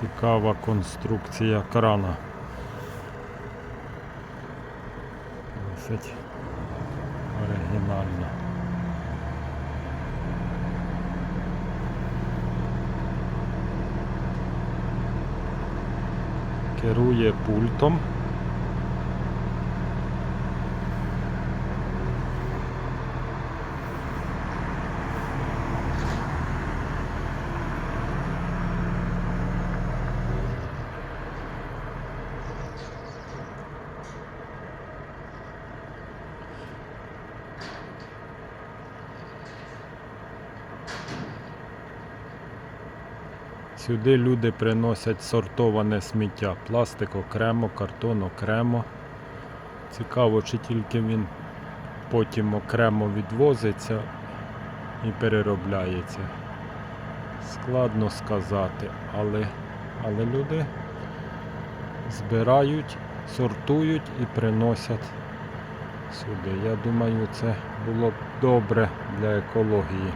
Цікава конструкція крана. Досить оригінальна. Керує пультом. Сюди люди приносять сортоване сміття. Пластик окремо, картон окремо. Цікаво, чи тільки він потім окремо відвозиться і переробляється. Складно сказати, але, але люди збирають, сортують і приносять сюди. Я думаю, це було б добре для екології.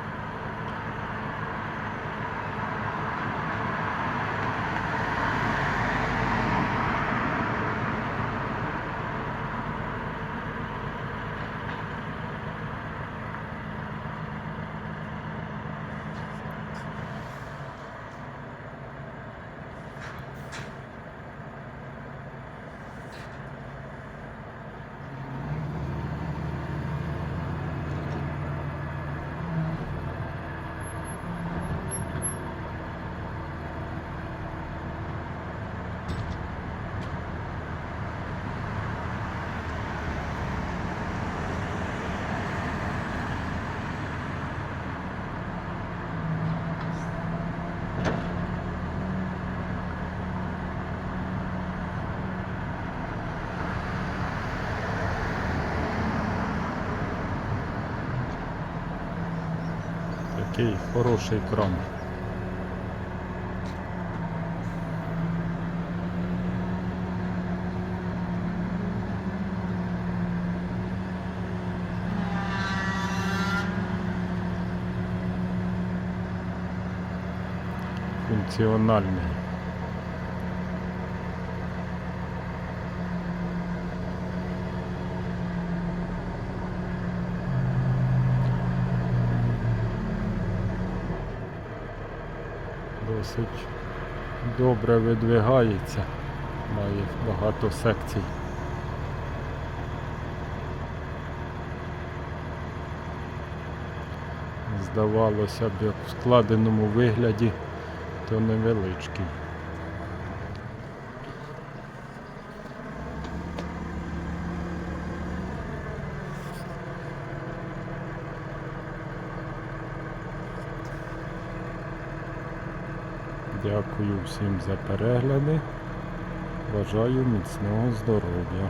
Такий хороший кран. Функціональний. Досить добре видвигається, має багато секцій. Здавалося б, в складеному вигляді, то невеличкий. Дякую всім за перегляди. Бажаю міцного здоров'я.